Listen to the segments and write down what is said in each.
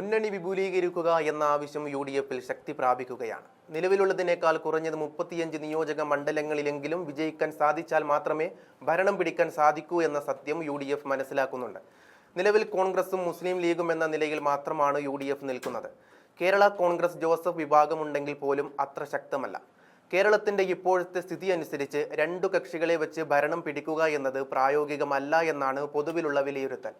മുന്നണി വിപുലീകരിക്കുക എന്ന ആവശ്യം യു ഡി എഫിൽ ശക്തി പ്രാപിക്കുകയാണ്. നിലവിലുള്ളതിനേക്കാൾ കുറഞ്ഞത് മുപ്പത്തിയഞ്ച് നിയോജക മണ്ഡലങ്ങളിലെങ്കിലും വിജയിക്കാൻ സാധിച്ചാൽ മാത്രമേ ഭരണം പിടിക്കാൻ സാധിക്കൂ എന്ന സത്യം യു ഡി എഫ് മനസ്സിലാക്കുന്നുണ്ട്. നിലവിൽ കോൺഗ്രസും മുസ്ലിം ലീഗും എന്ന നിലയിൽ മാത്രമാണ് യു ഡി എഫ് നിൽക്കുന്നത്. കേരള കോൺഗ്രസ് ജോസഫ് വിഭാഗമുണ്ടെങ്കിൽ പോലും അത്ര ശക്തമല്ല. കേരളത്തിന്റെ ഇപ്പോഴത്തെ സ്ഥിതി അനുസരിച്ച് രണ്ടു കക്ഷികളെ വെച്ച് ഭരണം പിടിക്കുക എന്നത് പ്രായോഗികമല്ല എന്നാണ് പൊതുവിലുള്ള വിലയിരുത്തൽ.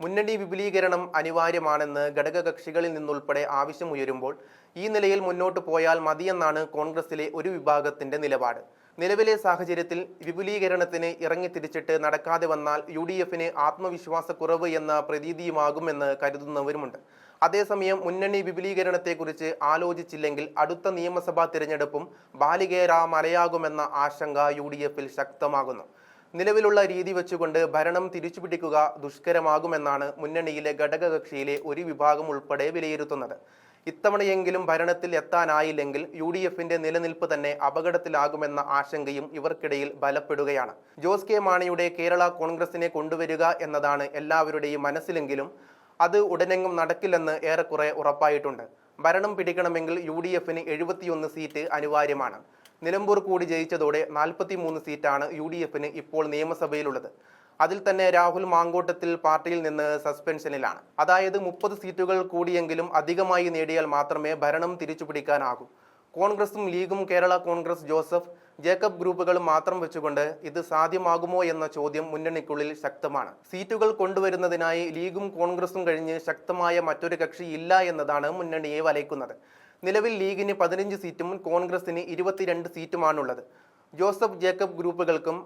മുന്നണി വിപുലീകരണം അനിവാര്യമാണെന്ന് ഘടകകക്ഷികളിൽ നിന്നുൾപ്പെടെ ആവശ്യമുയരുമ്പോൾ ഈ നിലയിൽ മുന്നോട്ട് പോയാൽ മതിയെന്നാണ് കോൺഗ്രസിലെ ഒരു വിഭാഗത്തിന്റെ നിലപാട്. നിലവിലെ സാഹചര്യത്തിൽ വിപുലീകരണത്തിന് ഇറങ്ങിത്തിരിച്ചിട്ട് നടക്കാതെ വന്നാൽ യു ഡി എഫിന് ആത്മവിശ്വാസക്കുറവ് എന്ന പ്രതീതിയുമാകുമെന്ന് കരുതുന്നവരുമുണ്ട്. അതേസമയം മുന്നണി വിപുലീകരണത്തെക്കുറിച്ച് ആലോചിച്ചില്ലെങ്കിൽ അടുത്ത നിയമസഭാ തിരഞ്ഞെടുപ്പും ബാലികേറ മലയാകുമെന്ന ആശങ്ക യു ശക്തമാകുന്നു. നിലവിലുള്ള രീതി വെച്ചുകൊണ്ട് ഭരണം തിരിച്ചുപിടിക്കുക ദുഷ്കരമാകുമെന്നാണ് മുന്നണിയിലെ ഘടകകക്ഷിയിലെ ഒരു വിഭാഗം ഉൾപ്പെടെ വിലയിരുത്തുന്നത്. ഇത്തവണയെങ്കിലും ഭരണത്തിൽ എത്താനായില്ലെങ്കിൽ യു ഡി എഫിന്റെ നിലനിൽപ്പ് തന്നെ അപകടത്തിലാകുമെന്ന ആശങ്കയും ഇവർക്കിടയിൽ ബലപ്പെടുകയാണ്. ജോസ് കെ മാണിയുടെ കേരള കോൺഗ്രസിനെ കൊണ്ടുവരിക എന്നതാണ് എല്ലാവരുടെയും മനസ്സിലെങ്കിലും അത് ഉടനെങ്ങും നടക്കില്ലെന്ന് ഏറെക്കുറെ ഉറപ്പായിട്ടുണ്ട്. ഭരണം പിടിക്കണമെങ്കിൽ യു ഡി എഫിന് എഴുപത്തിയൊന്ന് സീറ്റ് അനിവാര്യമാണ്. നിലമ്പൂർ കൂടി ജയിച്ചതോടെ നാൽപ്പത്തി മൂന്ന് സീറ്റാണ് യു ഡി എഫിന് ഇപ്പോൾ നിയമസഭയിലുള്ളത്. അതിൽ തന്നെ രാഹുൽ മാങ്കോട്ടത്തിൽ പാർട്ടിയിൽ നിന്ന് സസ്പെൻഷനിലാണ്. അതായത് മുപ്പത് സീറ്റുകൾ കൂടിയെങ്കിലും അധികമായി നേടിയാൽ മാത്രമേ ഭരണം തിരിച്ചുപിടിക്കാനാകൂ. കോൺഗ്രസും ലീഗും കേരള കോൺഗ്രസ് ജോസഫ് ജേക്കബ് ഗ്രൂപ്പുകളും മാത്രം വെച്ചുകൊണ്ട് ഇത് സാധ്യമാകുമോ എന്ന ചോദ്യം മുന്നണിക്കുള്ളിൽ ശക്തമാണ്. സീറ്റുകൾ കൊണ്ടുവരുന്നതിനായി ലീഗും കോൺഗ്രസും കഴിഞ്ഞ് ശക്തമായ മറ്റൊരു കക്ഷി ഇല്ല എന്നതാണ് മുന്നണിയെ വലയ്ക്കുന്നത്. നിലവിൽ ലീഗിന് പതിനഞ്ച് സീറ്റും കോൺഗ്രസിന് ഇരുപത്തിരണ്ട് സീറ്റുമാണുള്ളത്. ജോസഫ് ജേക്കബ് ഗ്രൂപ്പുകൾക്കും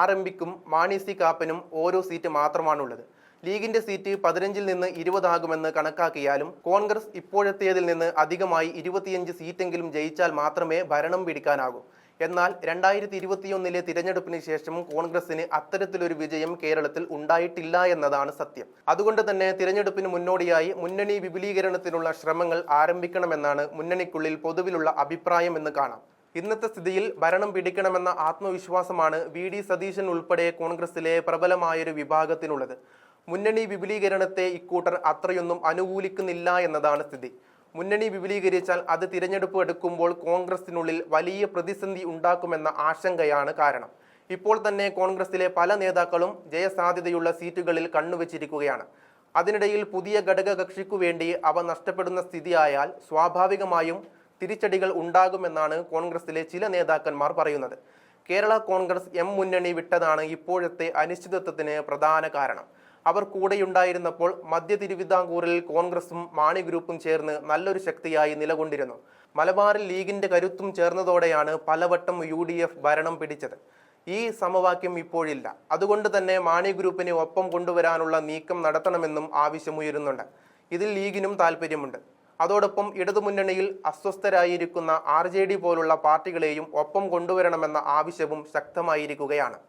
ആർ എം പിക്കും മാണി സി കാപ്പനും ഓരോ സീറ്റ് മാത്രമാണുള്ളത്. ലീഗിന്റെ സീറ്റ് പതിനഞ്ചിൽ നിന്ന് ഇരുപതാകുമെന്ന് കണക്കാക്കിയാലും കോൺഗ്രസ് ഇപ്പോഴത്തേതിൽ നിന്ന് അധികമായി ഇരുപത്തിയഞ്ച് സീറ്റെങ്കിലും ജയിച്ചാൽ മാത്രമേ ഭരണം പിടിക്കാനാകൂ. എന്നാൽ രണ്ടായിരത്തി ഇരുപത്തിയൊന്നിലെ തിരഞ്ഞെടുപ്പിന് ശേഷം കോൺഗ്രസിന് അത്തരത്തിലൊരു വിജയം കേരളത്തിൽ ഉണ്ടായിട്ടില്ല എന്നതാണ് സത്യം. അതുകൊണ്ട് തന്നെ തിരഞ്ഞെടുപ്പിന് മുന്നോടിയായി മുന്നണി വിപുലീകരണത്തിനുള്ള ശ്രമങ്ങൾ ആരംഭിക്കണമെന്നാണ് മുന്നണിക്കുള്ളിൽ പൊതുവിലുള്ള അഭിപ്രായം എന്ന് കാണാം. ഇന്നത്തെ സ്ഥിതിയിൽ ഭരണം പിടിക്കണമെന്ന ആത്മവിശ്വാസമാണ് വി ഡി സതീശൻ ഉൾപ്പെടെ കോൺഗ്രസിലെ പ്രബലമായൊരു വിഭാഗത്തിനുള്ളത്. മുന്നണി വിപുലീകരണത്തെ ഇക്കൂട്ടർ അത്രയൊന്നും അനുകൂലിക്കുന്നില്ല എന്നതാണ് സ്ഥിതി. മുന്നണി വിപുലീകരിച്ചാൽ അത് തിരഞ്ഞെടുപ്പ് എടുക്കുമ്പോൾ കോൺഗ്രസിനുള്ളിൽ വലിയ പ്രതിസന്ധി ഉണ്ടാക്കുമെന്ന ആശങ്കയാണ് കാരണം. ഇപ്പോൾ തന്നെ കോൺഗ്രസിലെ പല നേതാക്കളും ജയസാധ്യതയുള്ള സീറ്റുകളിൽ കണ്ണുവച്ചിരിക്കുകയാണ്. അതിനിടയിൽ പുതിയ ഘടകകക്ഷിക്കു വേണ്ടി അവ നഷ്ടപ്പെടുന്ന സ്ഥിതിയായാൽ സ്വാഭാവികമായും തിരിച്ചടികൾ ഉണ്ടാകുമെന്നാണ് കോൺഗ്രസിലെ ചില നേതാക്കന്മാർ പറയുന്നത്. കേരള കോൺഗ്രസ് എം മുന്നണി വിട്ടതാണ് ഇപ്പോഴത്തെ അനിശ്ചിതത്വത്തിന് പ്രധാന കാരണം. അവർ കൂടെയുണ്ടായിരുന്നപ്പോൾ മധ്യ തിരുവിതാംകൂറിൽ കോൺഗ്രസും മാണി ഗ്രൂപ്പും ചേർന്ന് നല്ലൊരു ശക്തിയായി നിലകൊണ്ടിരുന്നു. മലബാറിൽ ലീഗിന്റെ കരുത്തും ചേർന്നതോടെയാണ് പലവട്ടം യു ഡി എഫ് ഭരണം പിടിച്ചത്. ഈ സമവാക്യം ഇപ്പോഴില്ല. അതുകൊണ്ട് തന്നെ മാണി ഗ്രൂപ്പിനെ ഒപ്പം കൊണ്ടുവരാനുള്ള നീക്കം നടത്തണമെന്നും ആവശ്യമുയരുന്നുണ്ട്. ഇതിൽ ലീഗിനും താല്പര്യമുണ്ട് അതോടൊപ്പം ഇടതുമുന്നണിയിൽ അസ്വസ്ഥരായിരിക്കുന്ന ആർ പോലുള്ള പാർട്ടികളെയും ഒപ്പം കൊണ്ടുവരണമെന്ന ആവശ്യവും ശക്തമായിരിക്കുകയാണ്.